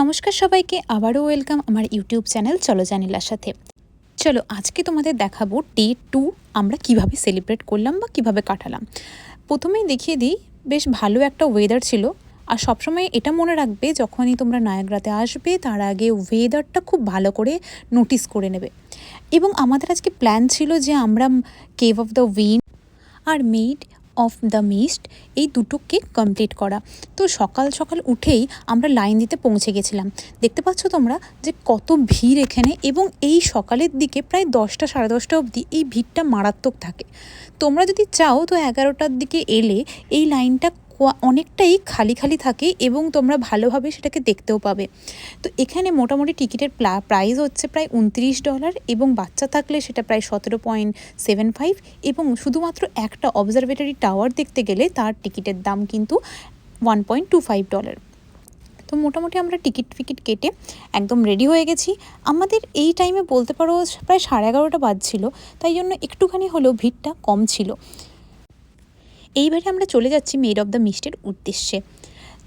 নমস্কার সবাইকে, আবারও ওয়েলকাম আমার ইউটিউব চ্যানেল চলো জানিলার সাথে। চলো, আজকে তোমাদের দেখাবো ডে টু আমরা কীভাবে সেলিব্রেট করলাম বা কীভাবে কাটালাম। প্রথমেই দেখিয়ে দিই, বেশ ভালো একটা ওয়েদার ছিল। আর সবসময় এটা মনে রাখবে, যখনই তোমরা নায়াগ্রাতে আসবে, তার আগে ওয়েদারটা খুব ভালো করে নোটিস করে নেবে। এবং আমাদের আজকে প্ল্যান ছিল যে আমরা কেভ অফ দ্য উইন আর মেড অফ দ্য মিস্ট এই দুটোকে কমপ্লিট করা। তো সকাল সকাল উঠেই আমরা লাইন দিতে পৌঁছে গেছিলাম। দেখতে পাচ্ছ তোমরা যে কত ভিড় এখানে এবং এই সকালের দিকে প্রায় দশটা সাড়ে দশটা অবধি এই ভিড়টা মারাত্মক থাকে। তোমরা যদি চাও তো এগারোটার দিকে এলে এই লাইনটা অনেকটাই খালি খালি থাকে এবং তোমরা ভালোভাবে সেটাকে দেখতেও পাবে। তো এখানে মোটামুটি টিকিটের প্রাইস হচ্ছে প্রায় উনত্রিশ ডলার এবং বাচ্চা থাকলে সেটা প্রায় সতেরো পয়েন্ট সেভেন ফাইভ এবং শুধুমাত্র একটা অবজারভেটরি টাওয়ার দেখতে গেলে তার টিকিটের দাম কিন্তু one point two five dollar. তো মোটামুটি আমরা টিকিট ফিকিট কেটে একদম রেডি হয়ে গেছি। আমাদের এই টাইমে বলতে পারো প্রায় সাড়ে এগারোটা বাজছিল, তাই জন্য একটুখানি হলেও ভিড়টা কম ছিল। এইবারে আমরা চলে যাচ্ছি মেড অফ দ্য মিস্টের উদ্দেশ্যে।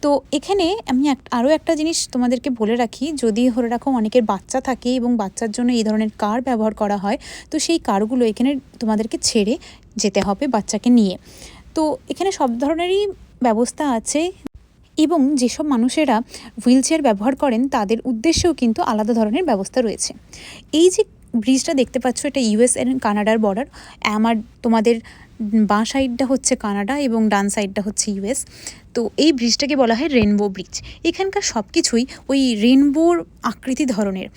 তো এখানে আমি আরও একটা জিনিস তোমাদেরকে বলে রাখি, যদি ধরে রাখো অনেকের বাচ্চা থাকে এবং বাচ্চার জন্য এই ধরনের কার ব্যবহার করা হয়, তো সেই কারগুলো এখানে তোমাদেরকে ছেড়ে যেতে হবে বাচ্চাকে নিয়ে। তো এখানে সব ধরনেরই ব্যবস্থা আছে এবং যেসব মানুষেরা হুইল চেয়ার ব্যবহার করেন, তাদের উদ্দেশ্যেও কিন্তু আলাদা ধরনের ব্যবস্থা রয়েছে। এই যে ব্রিজটা দেখতে পাচ্ছ, এটা ইউএস এর কানাডার বর্ডার আমার, তোমাদের বাঁ সাইডটা হচ্ছে কানাডা এবং ডান সাইডটা হচ্ছে ইউএস তো এই ব্রিজটাকে বলা হয় রেনবো ব্রিজ এখানকার সব কিছুই ওই রেনবোর আকৃতি ধরনের।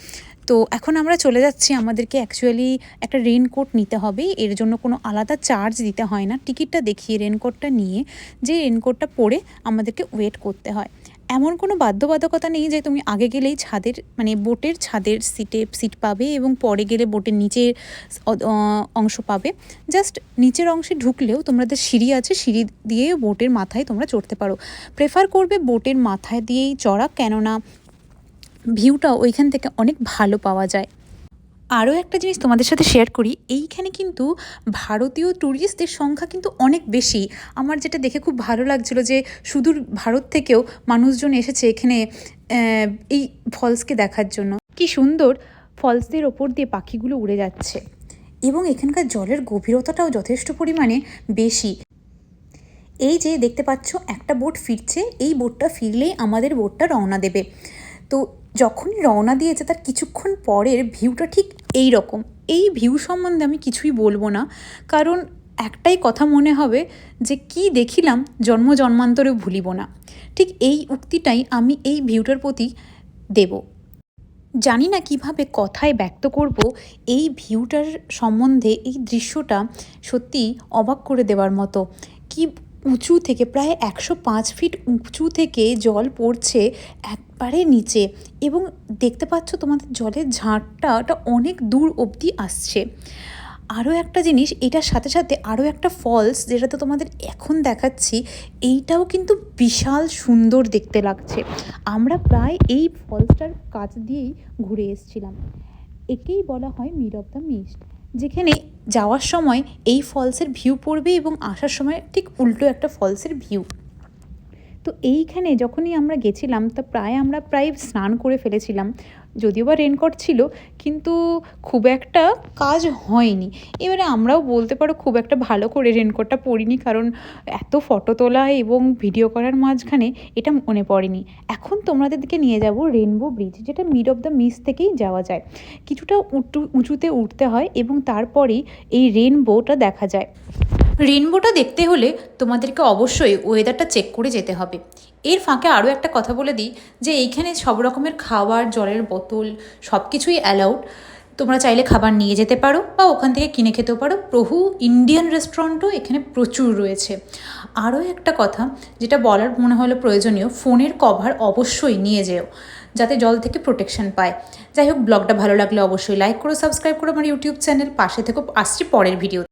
তো এখন আমরা চলে যাচ্ছি, আমাদেরকে অ্যাকচুয়ালি একটা রেনকোট নিতে হবে। এর জন্য কোনো আলাদা চার্জ দিতে হয় না। টিকিটটা দেখিয়ে রেনকোটটা নিয়ে যে রেনকোটটা পরে আমাদেরকে ওয়েট করতে হয়। এমন কোনো বাধ্যবাধকতা নেই যে তুমি আগে গেলেই ছাদের মানে বোটের ছাদের সিটে সিট পাবে এবং পরে গেলে বোটের নিচের অংশ পাবে। জাস্ট নিচের অংশে ঢুকলেও তোমাদের সিঁড়ি আছে, সিঁড়ি দিয়ে বোটের মাথায় তোমরা চড়তে পারো। প্রেফার করবে বোটের মাথায় দিয়েই চড়া, কেননা ভিউটা ওইখান থেকে অনেক ভালো পাওয়া যায়। আরও একটা জিনিস তোমাদের সাথে শেয়ার করি, এইখানে কিন্তু ভারতীয় ট্যুরিস্টদের সংখ্যা কিন্তু অনেক বেশি। আমার যেটা দেখে খুব ভালো লাগছিল যে সুদূর ভারত থেকেও মানুষজন এসেছে এখানে এই ফলসকে দেখার জন্য। কি সুন্দর ফলসদের ওপর দিয়ে পাখিগুলো উড়ে যাচ্ছে। এবং এখানকার জলের গভীরতাটাও যথেষ্ট পরিমাণে বেশি। এই যে দেখতে পাচ্ছ, একটা বোট ফিরছে, এই বোটটা ফিরলেই আমাদের বোটটা রওনা দেবে। তো যখনই রওনা দিয়েছে, তার কিছুক্ষণ পরের ভিউটা ঠিক এই রকম এই ভিউ সম্বন্ধে আমি কিছুই বলব না। কারণ একটাই কথা মনে হবে যে, কি দেখিলাম জন্ম জন্মান্তরেও ভুলিব না। ঠিক এই উক্তিটাই আমি এই ভিউটার প্রতি দেব। জানি না কীভাবে কথায় ব্যক্ত করব, এই ভিউটার সম্বন্ধে এই দৃশ্যটা সত্যি অবাক করে দেওয়ার মতো। কি উঁচু থেকে প্রায় একশো পাঁচ ফিট উঁচু থেকে জল পড়ছে একবারে নিচে এবং দেখতে পাচ্ছ তোমাদের জলের ঝাঁটটা ওটা অনেক দূর অবধি আসছে। আরও একটা জিনিস, এটার সাথে সাথে আরও একটা ফলস যেটা তো তোমাদের এখন দেখাচ্ছি, এইটাও কিন্তু বিশাল সুন্দর দেখতে লাগছে। আমরা প্রায় এই ফলসটার কাছ দিয়েই ঘুরে এসেছিলাম। একেই বলা হয় মিড অফ দ্য মিস্ট। যেখানে যাওয়ার সময় এই ফলসের ভিউ পড়বে এবং আসার সময় ঠিক উল্টো একটা ফলসের ভিউ তো এইখানে যখনই আমরা গেছিলাম, তা প্রায় আমরা প্রায় স্নান করে ফেলেছিলাম। যদিও বা রেনকোট ছিল, কিন্তু খুব একটা কাজ হয়নি। এবারে আমরাও বলতে পারো খুব একটা ভালো করে রেনকোটটা পরিনি, কারণ এত ফটো তোলা এবং ভিডিও করার মাঝখানে এটা মনে পড়েনি। এখন তোমাদেরকে নিয়ে যাব রেনবো ব্রিজ যেটা মিড অফ দ্য মিস থেকেই যাওয়া যায়। কিছুটা উঁচু উঁচুতে উঠতে হয় এবং তারপরেই এই রেনবোটা দেখা যায়। রেনবোটা দেখতে হলে তোমাদেরকে অবশ্যই ওয়েদারটা চেক করে যেতে হবে। এর ফাঁকে আরও একটা কথা বলে দিই যে এইখানে সব রকমের খাবার, জলের বোতল সব কিছুই অ্যালাউড তোমরা চাইলে খাবার নিয়ে যেতে পারো বা ওখান থেকে কিনে খেতেও পারো। প্রভু ইন্ডিয়ান রেস্টুরেন্টও এখানে প্রচুর রয়েছে। আরও একটা কথা যেটা বলার মনে হলো প্রয়োজনীয়, ফোনের কভার অবশ্যই নিয়ে যেও, যাতে জল থেকে প্রোটেকশন পায়। যাই হোক, ব্লগটা ভালো লাগলে অবশ্যই লাইক করো সাবস্ক্রাইব করো আমার ইউটিউব চ্যানেল পাশে থেকে, আসছি পরের ভিডিও